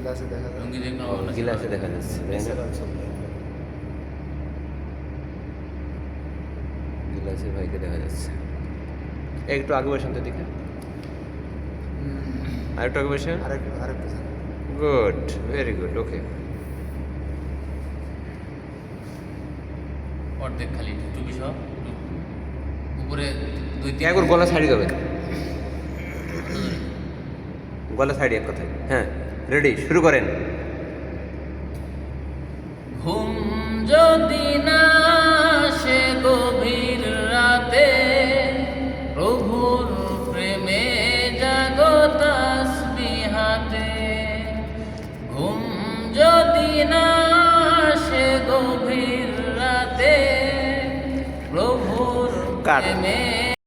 গিলাসে দেখা লুঙ্গি গিলাসে দেখা যাচ্ছে গিলাসে ভাইকে দেখা যাচ্ছে। একটু আগে বসেন তো দেখে আর একটু আগে বসেন আরেক আরেক গুড ভেরি গুড ওকে। অর্ধেক খালি টুপি সহ। উপরে দুই তিন একবার গলা ছাড়ি যাবে গলা ছাড়ি এক কথায় হ্যাঁ। রেডি শুরু করেন ঘুম যদি না আসে গভীর রাতে প্রভুর প্রেমে জাগত বিহাতে ঘুম যদি না আসে গভীর রাতে প্রভুর। প্রেমে